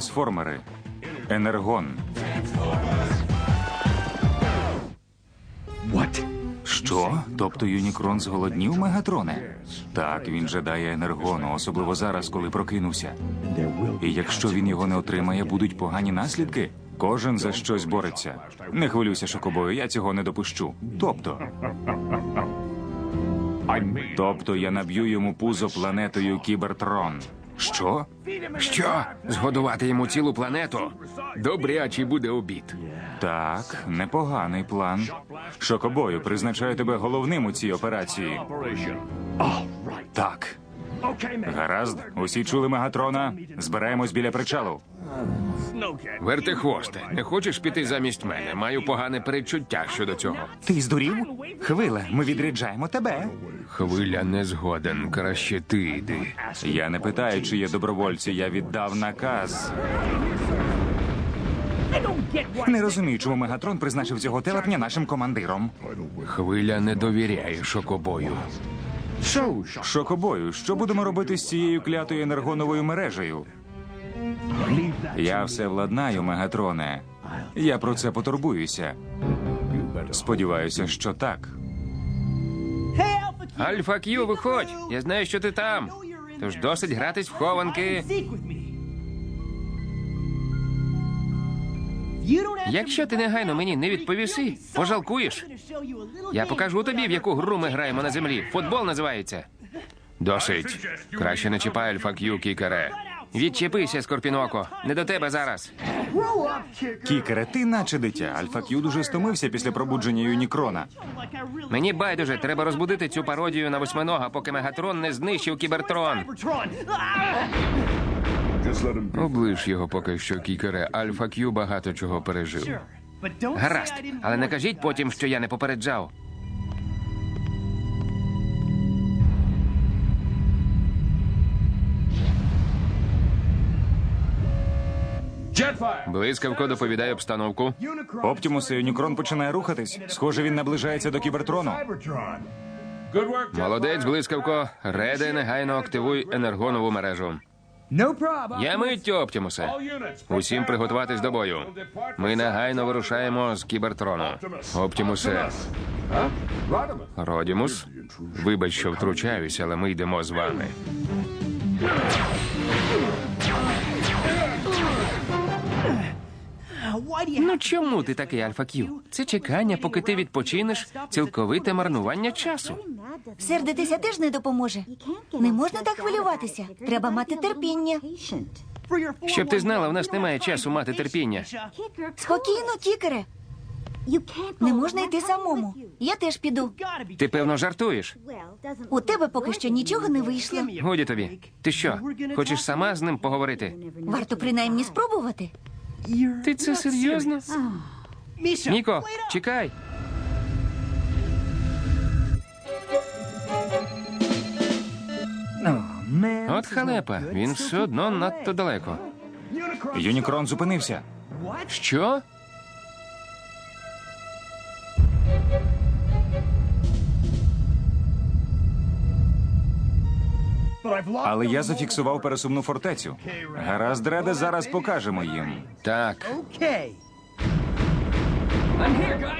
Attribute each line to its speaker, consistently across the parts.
Speaker 1: Трансформери. Енергон. Що? Тобто Юнікрон зголоднів Мегатроне? Так, він жадає енергону, особливо зараз, коли прокинувся. І якщо він його не отримає, будуть погані наслідки. Кожен за щось бореться. Не хвилюйся, шокобою, я цього не допущу. Тобто. Тобто я наб'ю йому пузо планетою Кібертрон. Що?
Speaker 2: Що? Згодувати йому цілу планету? Добрячий буде обід.
Speaker 1: Так, непоганий план. Шокобою призначаю тебе головним у цій операції. Так. Гаразд, усі чули Мегатрона. Збираємось біля причалу.
Speaker 2: Вертихвосте, не хочеш піти замість мене? Маю погане передчуття щодо цього.
Speaker 1: Ти здурів? Хвиле, ми відряджаємо тебе.
Speaker 2: Хвиля не згоден. Краще ти йди.
Speaker 1: Я не питаю, чи є добровольці. Я віддав наказ. Не розумію, чому Мегатрон призначив цього телепня нашим командиром.
Speaker 2: Хвиля не довіряє шокобою.
Speaker 1: Шокобою, що будемо робити з цією клятою енергоновою мережею? Я все владнаю, Мегатроне. Я про це потурбуюся. Сподіваюся, що так.
Speaker 2: Альфа Кью, виходь! Я знаю, що ти там. Тож досить гратись в хованки. Якщо ти негайно мені не відповіси, пожалкуєш. Я покажу тобі, в яку гру ми граємо на землі. Футбол називається. Досить. Краще не чіпай Альфа Кью, кікере. Відчепися, Скорпіноко. Не до тебе зараз.
Speaker 1: Кікере, ти наче дитя. Альфа Кью дуже стомився після пробудження Юнікрона.
Speaker 2: Мені байдуже, треба розбудити цю пародію на восьминога, поки Мегатрон не знищив кібертрон. Оближ його поки що, кікере. Альфа Кью багато чого пережив. Гаразд, але не кажіть потім, що я не попереджав. Блискавко доповідає обстановку.
Speaker 1: Оптімус і Юнікрон починає рухатись. Схоже, він наближається до кібертрону.
Speaker 2: Молодець, блискавко. Реде, негайно активуй енергонову мережу. Я миттю, Оптімусе. Усім приготуватись до бою. Ми негайно вирушаємо з кібертрону. Оптімусе. Родімус. Вибач, що втручаюся, але ми йдемо з вами. Ну чому ти такий Альфа Кью? Це чекання, поки ти відпочинеш, цілковите марнування часу.
Speaker 3: Сердитися теж не допоможе. Не можна так хвилюватися. Треба мати терпіння.
Speaker 2: Щоб ти знала, в нас немає часу мати терпіння.
Speaker 3: Спокійно, кікере. Не можна йти самому. Я теж піду.
Speaker 2: Ти певно жартуєш.
Speaker 3: У тебе поки що нічого не вийшло.
Speaker 2: Годі тобі. Ти що, хочеш сама з ним поговорити?
Speaker 3: Варто принаймні спробувати.
Speaker 2: Ти це серйозно? Ніко, чекай. От халепа, він все одно надто далеко.
Speaker 1: Юнікрон зупинився.
Speaker 2: Що?
Speaker 1: Але я зафіксував пересувну фортецю. Гаразд, Реде, зараз покажемо їм.
Speaker 2: Так,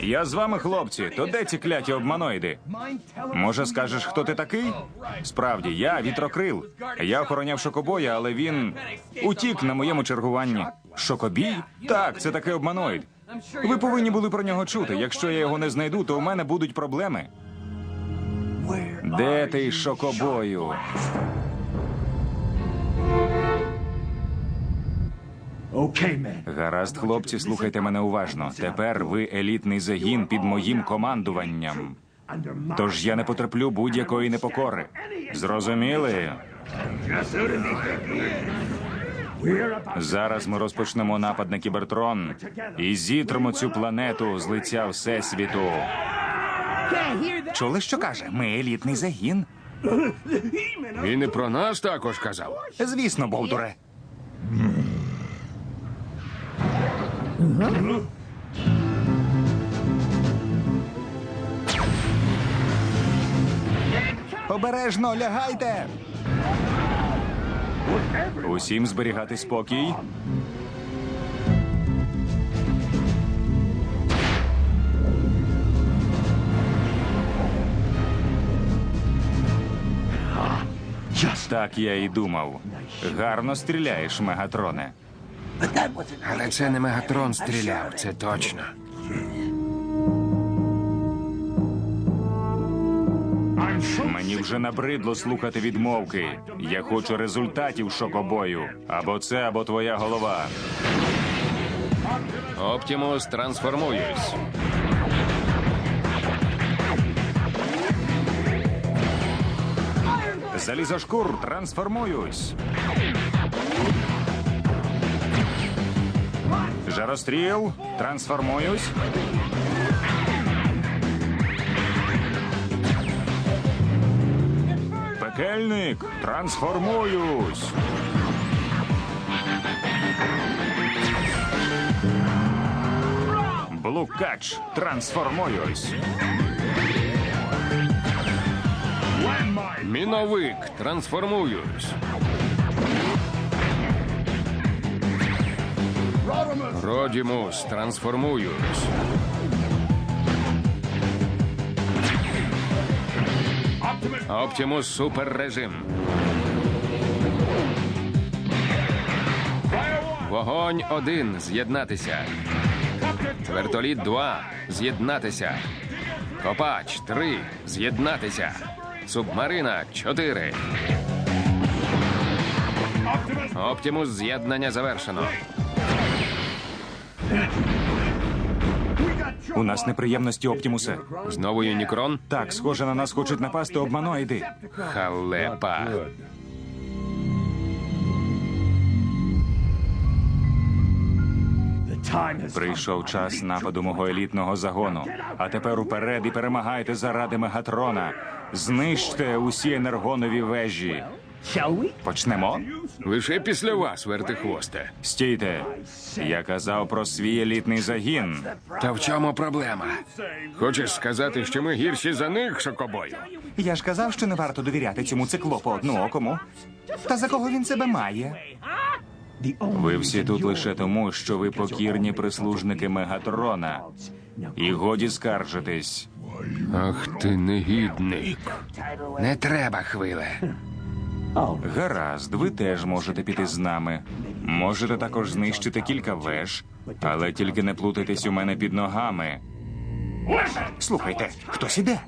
Speaker 1: Я з вами, хлопці. То де ці кляті обманоїди? Може, скажеш, хто ти такий? Справді, я вітрокрил. Я охороняв шокобоя, але він утік на моєму чергуванні. Шокобій? Так, це такий обманоїд. Ви повинні були про нього чути. Якщо я його не знайду, то у мене будуть проблеми. Де ти, шокобою? Гаразд, хлопці, слухайте мене уважно. Тепер ви елітний загін під моїм командуванням. Тож я не потерплю будь-якої непокори. Зрозуміли? Зараз ми розпочнемо напад на кібертрон і зітримо цю планету з лиця всесвіту. Чули, що каже? Ми елітний загін.
Speaker 2: він і про нас також казав.
Speaker 1: Звісно, Болдуре. Обережно лягайте. Усім зберігати спокій. Так я і думав. Гарно стріляєш, Мегатроне.
Speaker 2: Але це не Мегатрон стріляв, це точно.
Speaker 1: Мені вже набридло слухати відмовки. Я хочу результатів шокобою. Або це, або твоя голова.
Speaker 2: Оптімус трансформуюсь.
Speaker 1: Залізошкур, трансформуюсь. Жаростріл, трансформуюсь. Пекельник, трансформуюсь. Блукач, трансформуюсь.
Speaker 2: Міновик, трансформуюсь. Родімус, трансформуюсь. Оптімус суперрежим. Вогонь 1 з'єднатися. Вертоліт 2 з'єднатися. Копач 3 з'єднатися. Субмарина 4. Оптімус з'єднання завершено.
Speaker 1: У нас неприємності, Оптімусе.
Speaker 2: Знову Юнікрон.
Speaker 1: Так, схоже, на нас хочуть напасти обманоїди.
Speaker 2: Халепа.
Speaker 1: Прийшов час нападу мого елітного загону. А тепер уперед і перемагайте заради Мегатрона. Знищте усі енергонові вежі. Почнемо?
Speaker 2: Лише після вас, вертихвосте.
Speaker 1: Стійте. Я казав про свій елітний загін.
Speaker 2: Та в чому проблема? Хочеш сказати, що ми гірші за них, шокобою?
Speaker 1: Я ж казав, що не варто довіряти цьому циклопу одноокому. Та за кого він себе має? Ви всі тут лише тому, що ви покірні прислужники Мегатрона. І годі скаржитись.
Speaker 2: Ах ти негідник. Не треба, хвиле.
Speaker 1: Гаразд, ви теж можете піти з нами. Можете також знищити кілька веж, але тільки не плутайтесь у мене під ногами. Слухайте, хтось іде?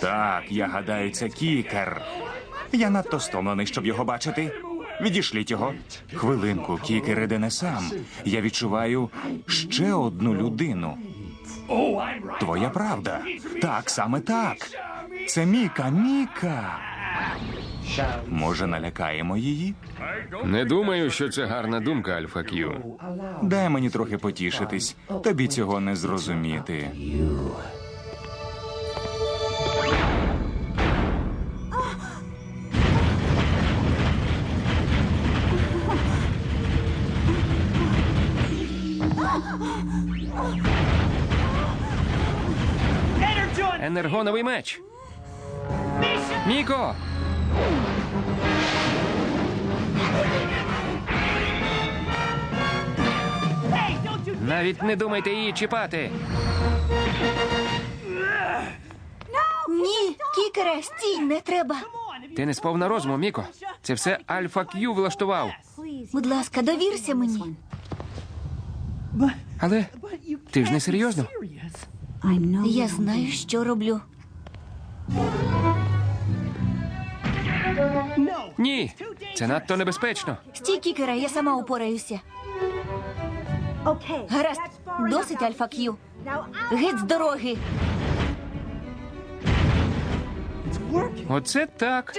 Speaker 1: Так, я гадаю, це кікер. Я надто стомлений, щоб його бачити. Відішліть його. Хвилинку, кікер іде не сам. Я відчуваю ще одну людину. Твоя правда. Так, саме так. Це Міка, Міка. Може, налякаємо її?
Speaker 2: Не думаю, що це гарна думка, Альфа Кью.
Speaker 1: Дай мені трохи потішитись. Тобі цього не зрозуміти.
Speaker 2: Енергоновий меч. Міко! Навіть не думайте її чіпати.
Speaker 3: Ні, кікере, стій, не треба.
Speaker 2: Ти не сповна розуму, Міко. Це все Альфа Кью влаштував.
Speaker 3: Будь ласка, довірся мені.
Speaker 2: Але ти ж не серйозно?
Speaker 3: Я знаю, що роблю.
Speaker 2: Ні, це надто небезпечно.
Speaker 3: Стій, кікере, я сама упораюся. Гаразд, досить альфа Кью. Геть з дороги.
Speaker 2: Оце так.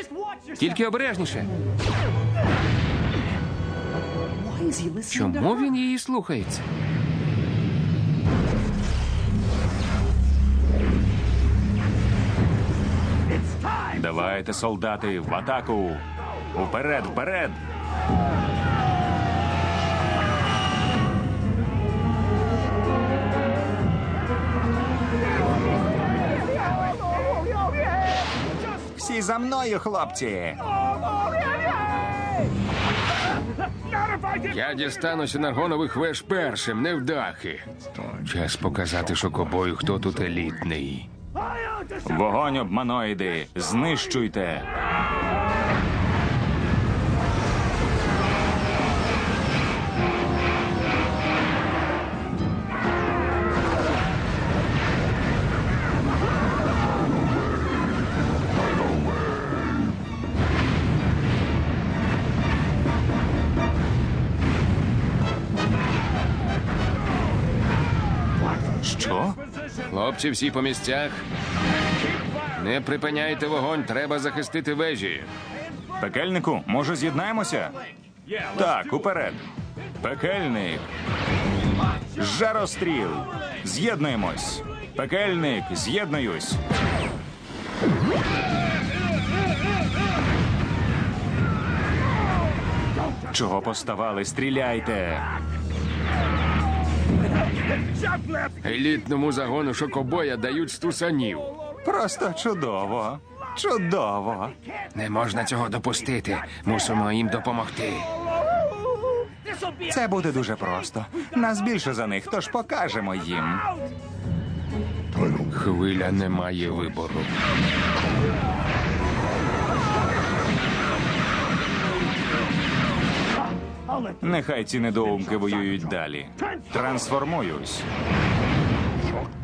Speaker 2: Тільки обережніше. Чому він її слухається?
Speaker 1: Давайте, солдати, в атаку. Вперед, вперед. Всі за мною, хлопці.
Speaker 2: Я дістануся наргонових веж першим, невдахи. Час показати шокобою, хто тут елітний.
Speaker 1: Вогонь обманоїди, знищуйте.
Speaker 2: Хлопці, всі по місцях. Не припиняйте вогонь, треба захистити вежі.
Speaker 1: Пекельнику, може з'єднаємося? Так, уперед. Пекельник. Жаростріл. З'єднуємось. Пекельник, з'єднуюсь. Чого поставали? Стріляйте.
Speaker 2: Елітному загону шокобоя дають стусанів.
Speaker 1: Просто чудово. Чудово.
Speaker 2: Не можна цього допустити. Мусимо їм допомогти.
Speaker 1: Це буде дуже просто. Нас більше за них, тож покажемо їм.
Speaker 2: Хвиля не має вибору.
Speaker 1: Нехай ці недоумки воюють далі. Трансформуюсь.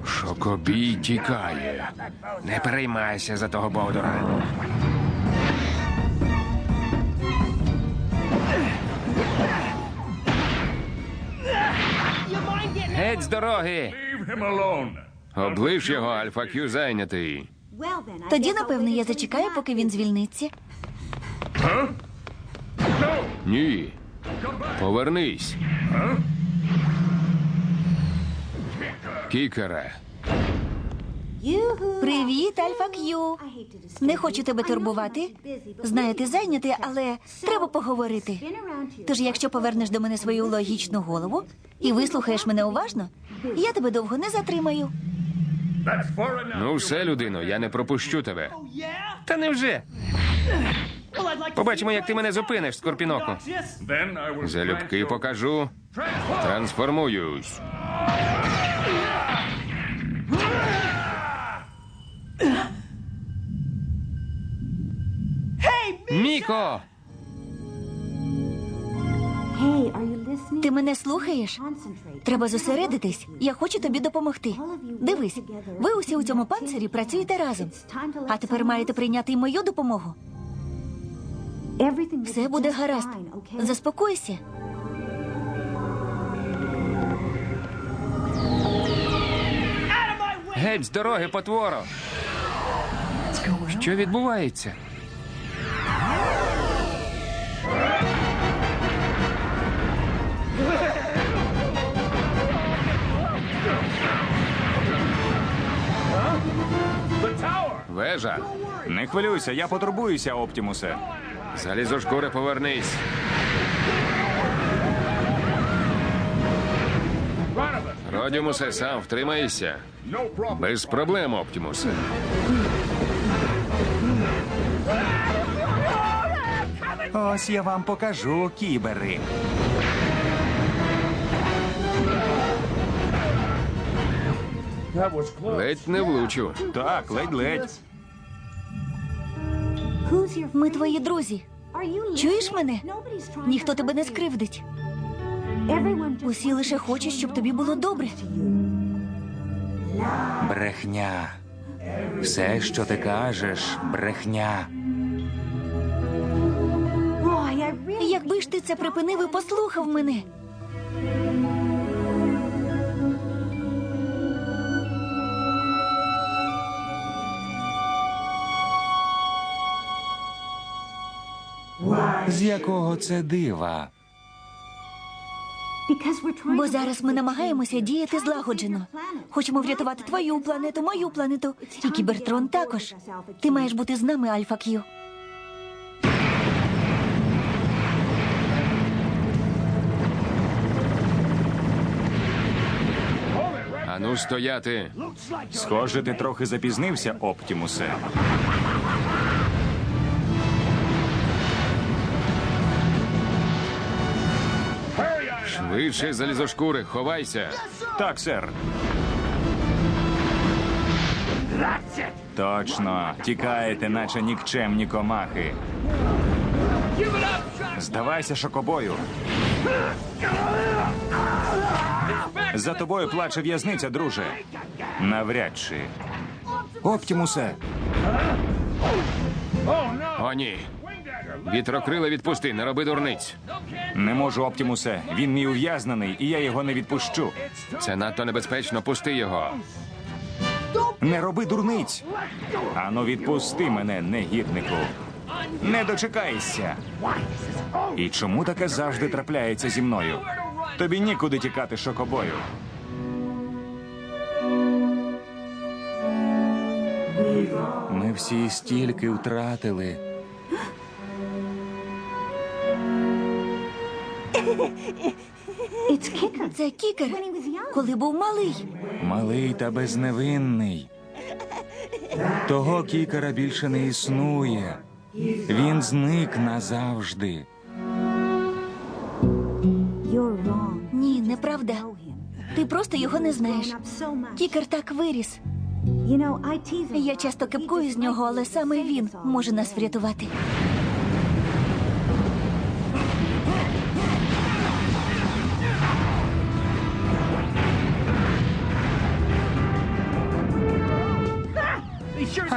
Speaker 2: Шокобій тікає. Не переймайся за того бовдура. Геть з дороги! Облиш його, Альфа Кью зайнятий.
Speaker 3: Тоді, напевно, я зачекаю, поки він звільниться.
Speaker 2: Ні. Повернись. Кікере.
Speaker 3: Привіт, Альфа Кью. Не хочу тебе турбувати. Знаю, ти зайнятий, але треба поговорити. Тож, якщо повернеш до мене свою логічну голову і вислухаєш мене уважно, я тебе довго не затримаю.
Speaker 2: Ну, все, людино, я не пропущу тебе. Та невже? Побачимо, як ти мене зупиниш, Скорпіноку. Залюбки покажу. Трансформуюсь. Міко!
Speaker 3: Ти мене слухаєш? Треба зосередитись. Я хочу тобі допомогти. Дивись, ви усі у цьому панцирі працюєте разом. А тепер маєте прийняти й мою допомогу. Все буде гаразд. Заспокойся.
Speaker 2: Геть з дороги, потворо! Що відбувається? Вежа,
Speaker 1: Не хвилюйся, я потурбуюся, Оптімусе.
Speaker 2: залізошкури, повернись. Родімусе, сам втримайся. Без проблем, Оптімусе.
Speaker 1: Ось я вам покажу, кібери.
Speaker 2: Ледь не влучу.
Speaker 1: Так, ледь-ледь.
Speaker 3: Ми твої друзі. Чуєш мене? Ніхто тебе не скривдить. Усі лише хочуть, щоб тобі було добре.
Speaker 1: Брехня. Все, що ти кажеш, брехня.
Speaker 3: Якби ж ти це припинив і послухав мене.
Speaker 1: З якого це дива?
Speaker 3: Бо зараз ми намагаємося діяти злагоджено. Хочемо врятувати твою планету, мою планету і кібертрон також. Ти маєш бути з нами, Альфа Кью.
Speaker 2: Ану стояти.
Speaker 1: Схоже, ти трохи запізнився, Оптімусе.
Speaker 2: Швидше залізошкури, ховайся.
Speaker 1: Так, сер. Точно, тікаєте, наче нікчемні комахи. Здавайся, шокобою. За тобою плаче в'язниця, друже. Навряд чи. Оптімусе,
Speaker 2: О, ні. Вітрокрила відпусти, не роби дурниць.
Speaker 1: не можу, Оптімусе. Він мій ув'язнений, і я його не відпущу.
Speaker 2: Це надто небезпечно, пусти його.
Speaker 1: Не роби дурниць. Ану, відпусти мене, негіднику. Не дочекайся. І чому таке завжди трапляється зі мною? Тобі нікуди тікати шокобою. Ми всі стільки втратили.
Speaker 3: Це кікер, коли був малий.
Speaker 1: Малий та безневинний. Того кікера більше не існує. Він зник назавжди.
Speaker 3: Ні, неправда. Ти просто його не знаєш. Кікер так виріс. Я часто кипкую з нього, але саме він може нас врятувати.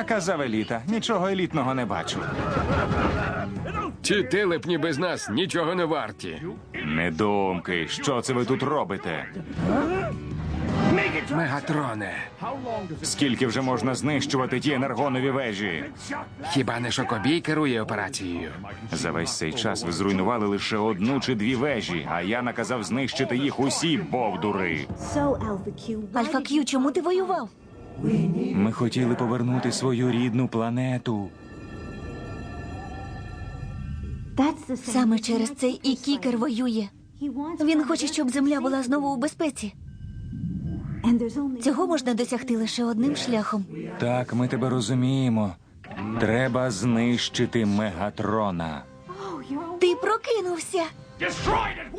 Speaker 1: Казав еліта, нічого елітного не бачу.
Speaker 2: Ці телепні без нас нічого не варті.
Speaker 1: Недумки, що це ви тут робите?
Speaker 2: Мегатроне,
Speaker 1: Скільки вже можна знищувати ті енергонові вежі?
Speaker 2: хіба не шокобій керує операцією?
Speaker 1: За весь цей час ви зруйнували лише одну чи дві вежі, а я наказав знищити їх усі бовдури.
Speaker 3: Альфа Кью, чому ти воював?
Speaker 1: Ми хотіли повернути свою рідну планету.
Speaker 3: Саме через це і кікер воює. Він хоче, щоб земля була знову у безпеці. Цього можна досягти лише одним шляхом.
Speaker 1: Так, ми тебе розуміємо. Треба знищити Мегатрона.
Speaker 3: Ти прокинувся.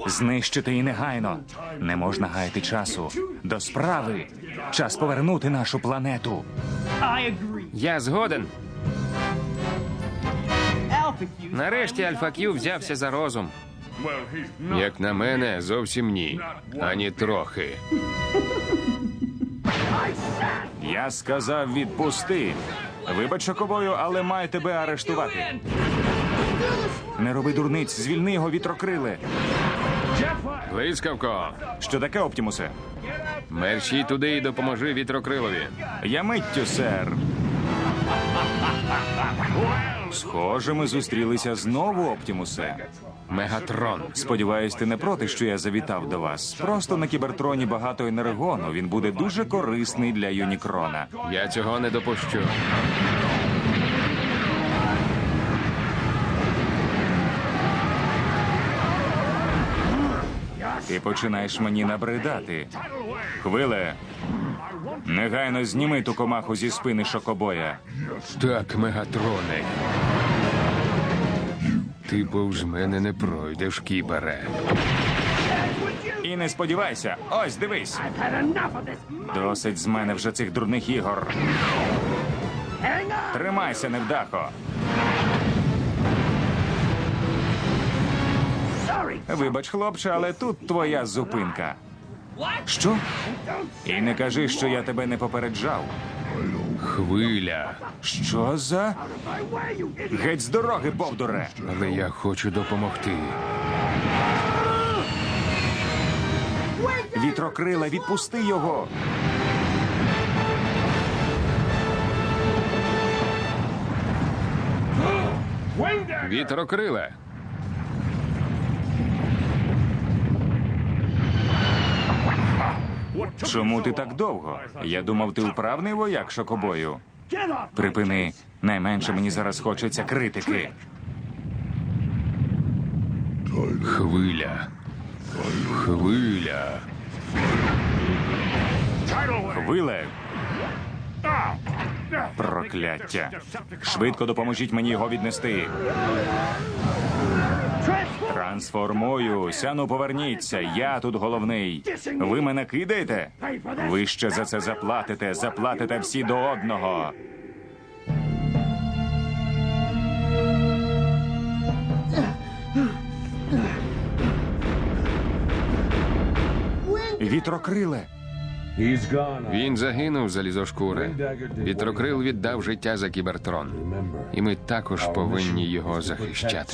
Speaker 1: Знищити і негайно. Не можна гаяти часу. До справи. Час повернути нашу планету.
Speaker 2: Я згоден. Нарешті Альфа Кью взявся за розум. Як на мене, зовсім ні. Ані трохи.
Speaker 1: Я сказав відпусти. Вибач шокобою, але маю тебе арештувати. Не роби дурниць, звільни його вітрокриле.
Speaker 2: Блискавко,
Speaker 1: Що таке, Оптімусе?
Speaker 2: Мерщій туди і допоможи вітрокрилові.
Speaker 1: Я миттю, сер. Схоже, ми зустрілися знову, Оптімусе.
Speaker 2: Мегатрон.
Speaker 1: Сподіваюсь, ти не проти, що я завітав до вас. Просто на кібертроні багато енергону. Він буде дуже корисний для Юнікрона.
Speaker 2: Я цього не допущу.
Speaker 1: Ти починаєш мені набридати. Хвиле. Негайно зніми ту комаху зі спини шокобоя.
Speaker 2: Так, мегатроне. Ти повз мене не пройдеш, кібере.
Speaker 1: І не сподівайся, ось дивись. Досить з мене вже цих дурних ігор. Тримайся, невдахо. Вибач, хлопче, але тут твоя зупинка. Що? І не кажи, що я тебе не попереджав.
Speaker 2: Хвиля.
Speaker 1: Що за? Геть з дороги, бовдуре!
Speaker 2: Але я хочу допомогти.
Speaker 1: Вітрокрила, відпусти його!
Speaker 2: Вітрокриле.
Speaker 1: Чому ти так довго? Я думав, ти вправний вояк шокобою. Припини. Найменше мені зараз хочеться критики.
Speaker 2: Хвиля. Хвиля.
Speaker 1: Хвиле. Прокляття. Швидко допоможіть мені його віднести. Трансформуюсь, ану поверніться, я тут головний. Ви мене кидаєте? Ви ще за це заплатите, заплатите всі до одного. Вітрокриле.
Speaker 2: Він загинув залізошкури. Вітрокрил віддав життя за кібертрон. І ми також повинні його захищати.